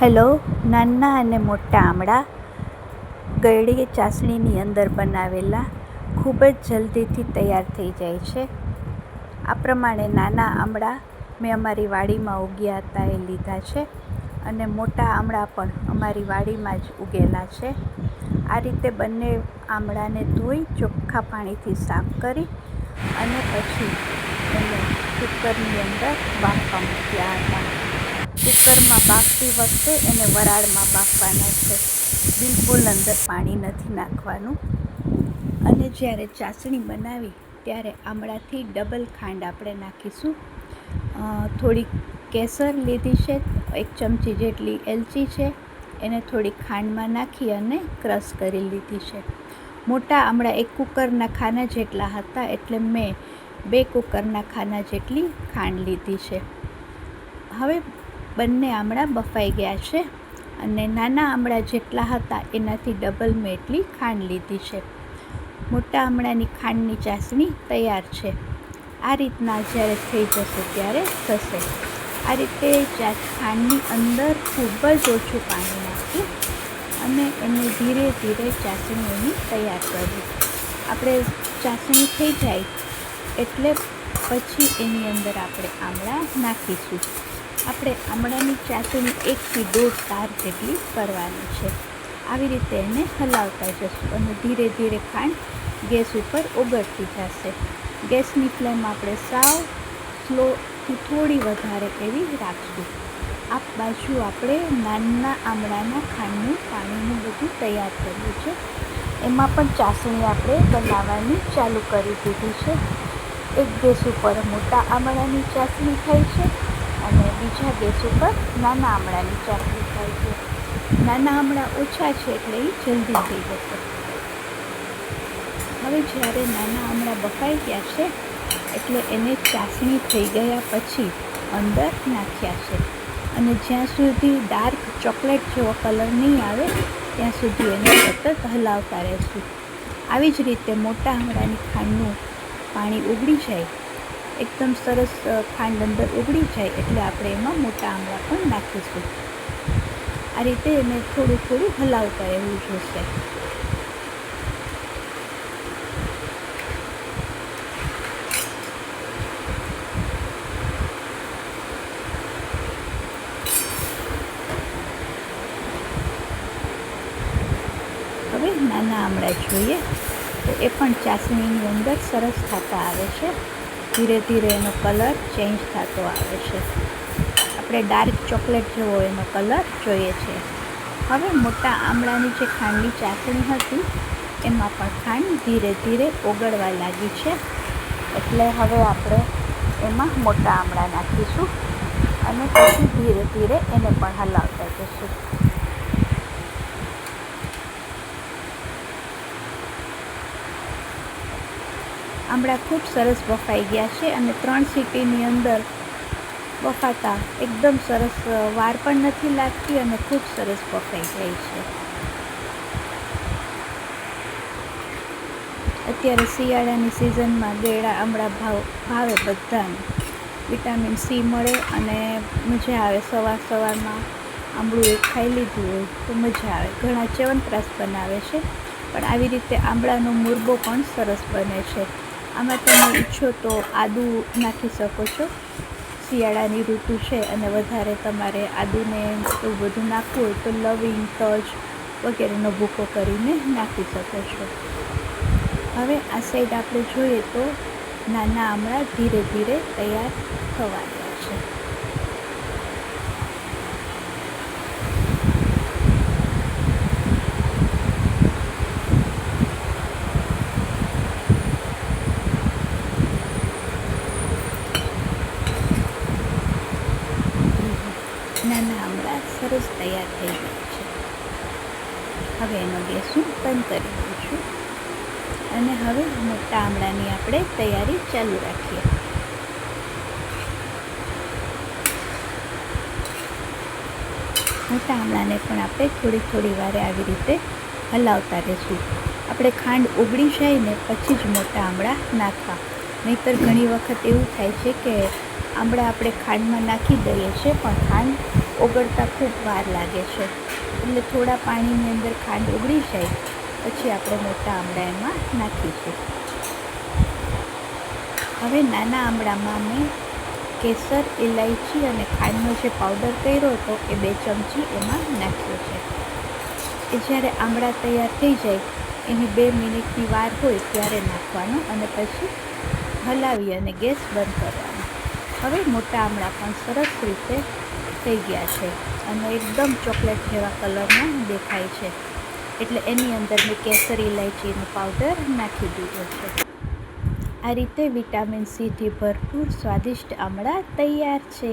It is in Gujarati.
હેલો, નાના અને મોટા આમળા ગળી ચાસણીની અંદર બનાવેલા ખૂબ જ જલ્દીથી તૈયાર થઈ જાય છે. આ પ્રમાણે નાના આમળા મેં અમારી વાડીમાં ઉગ્યા હતા એ લીધા છે અને મોટા આમળા પણ અમારી વાડીમાં જ ઉગેલા છે. આ રીતે બંને આમળાને ધોઈ ચોખ્ખા પાણીથી સાફ કરી અને પછી એને કુકરની અંદર બાફવા મૂક્યા હતા. કુકરમાં બાફતી વખતે એને વરાળમાં બાફવાના છે. બિલકુલ અંદર પાણી નથી નાખવાનું. અને જ્યારે ચાસણી બનાવી ત્યારે આમળાથી ડબલ ખાંડ આપણે નાખીશું. થોડીક કેસર લીધી છે, એક ચમચી જેટલી એલચી છે, એને થોડી ખાંડમાં નાખી અને ક્રશ કરી લીધી છે. મોટા આમળા એક કુકરના ખાના જેટલા હતા એટલે મેં બે કુકરના ખાના જેટલી ખાંડ લીધી છે. હવે બંને આમળા બફાઈ ગયા છે અને નાના આમળા જેટલા હતા એનાથી ડબલ મેં એટલી ખાંડ લીધી છે. મોટા આમળાની ખાંડની ચાસણી તૈયાર છે. આ રીતના જ્યારે થઈ જશે ત્યારે થશે. આ રીતે ખાંડની અંદર ખૂબ જ ઓછું પાણી નાખી અને એને ધીરે ધીરે ચાસણી એની તૈયાર કરવી. આપણે ચાસણી થઈ જાય એટલે પછી એની અંદર આપણે આમળા નાખીશું. આપણે આમળાની ચાસણી એકથી દોઢ તાર જેટલી કરવાની છે. આવી રીતે એને હલાવતા જશું અને ધીરે ધીરે ખાંડ ગેસ ઉપર ઓગળતી જશે. ગેસની ફ્લેમ આપણે સાવ સ્લોથી થોડી વધારે એવી રાખશું. આ બાજુ આપણે નાના આમળાના ખાંડનું પાણીનું બધું તૈયાર કર્યું છે. એમાં પણ ચાસણી આપણે બનાવવાની ચાલુ કરી દીધી છે. એક ગેસ ઉપર મોટા આમળાની ચાસણી થાય છે. અને બીજા ગેસ ઉપર નાના આમળાની ચાસણી થાય છે. નાના આમળા ઓછા છે એટલે એ જલ્દી થઈ જશે. હવે જ્યારે નાના આમળા બફાઈ ગયા છે, એટલે એને ચાસણી થઈ ગયા પછી અંદર નાખ્યા છે. અને જ્યાં સુધી ડાર્ક ચોકલેટ જેવો કલર નહીં આવે, ત્યાં સુધી એને સતત હલાવતા રહેશું. આવી જ રીતે મોટા આમળાની ખાંડનું પાણી ઉગડી જાય એકદમ સરસ ખાંડ અંદર ઉગડી જાય એટલે આપણે એમાં મોટા આમળા પણ નાખીશું. આ રીતે એને થોડું થોડું હલાવતા રહેવું જોશે હવે નાના આમળા જોઈએ. તો એ પણ ચાસણીની અંદર સરસ થતા આવે છે. ધીરે ધીરે એનો કલર ચેન્જ થતો આવે છે. આપણે ડાર્ક ચોકલેટ જેવો એનો કલર જોઈએ છે. હવે મોટા આમળાની જે ખાંડની ચાસણી હતી, એમાં પણ ખાંડ ધીરે ધીરે ઓગળવા લાગી છે. એટલે હવે આપણે એમાં મોટા આમળા નાખીશું અને પછી ધીરે ધીરે એને પણ હલાવતા આમળા ખૂબ સરસ બફાઈ ગયા છે અને ત્રણ સીટીની અંદર બફાતા એકદમ સરસ વાર પણ નથી લાગતી અને ખૂબ સરસ બફાઈ જાય છે. અત્યારે શિયાળાની સિઝનમાં ગેળા આમળા ભાવ, ભાવે બધાને. વિટામિન સી મળે અને મજા આવે. સવાર સવારમાં આંબળું એક ખાઈ લીધું હોય તો મજા આવે. ઘણા ચ્યવનપ્રાશ બનાવે છે, પણ આવી રીતે આંબળાનો મુરબો પણ સરસ બને છે. આમાં તમે ઈચ્છો તો આદું નાખી શકો છો. શિયાળાની ઋતુ છે અને વધારે તમારે આદુને એવું બધું નાખવું હોય તો લવિંગ, તજ વગેરેનો ભૂકો કરીને નાખી શકો છો. હવે આ સાઈડ આપણે જોઈએ તો નાના આમળા ધીરે ધીરે તૈયાર થવા છે નાના આમળા સરસ તૈયાર થઈ ગયા છે. હવે એનો ગેસ હું બંધ કરી દઉં છું. અને હવે મોટા આમળાની આપણે તૈયારી ચાલુ રાખીએ. મોટા આમળાને પણ આપણે થોડી થોડી વારે આવી રીતે હલાવતા રહેશું. આપણે ખાંડ ઓગળી જાય ને પછી જ મોટા આમળા નાખવા. નહીંતર ઘણી વખત એવું થાય છે કે આમળા આપણે ખાંડમાં નાખી દઈએ છીએ, પણ ખાંડ ઓગળતા ખૂબ વાર લાગે છે. એટલે થોડા પાણીની અંદર ખાંડ ઓગળી જાય, પછી આપણે મોટા આમળા એમાં નાખીશું. હવે નાના આમળામાં મેં કેસર ઇલાયચી અને ખાંડનો જે પાવડર કર્યો હતો, એ બે ચમચી એમાં નાખ્યો છે. એ જ્યારે આમળા તૈયાર થઈ જાય, એની બે મિનિટની વાર હોય ત્યારે નાખવાનો અને પછી હલાવી અને ગેસ બંધ કરવાનો. હવે મોટા આમળા પણ સરસ રીતે થઈ ગયા છે અને એકદમ ચોકલેટ જેવા કલરમાં દેખાય છે. એટલે એની અંદર મેં કેસર ઇલાયચીનો પાવડર નાખી દીધો છે. આ રીતે વિટામિન સીથી ભરપૂર સ્વાદિષ્ટ આમળા તૈયાર છે.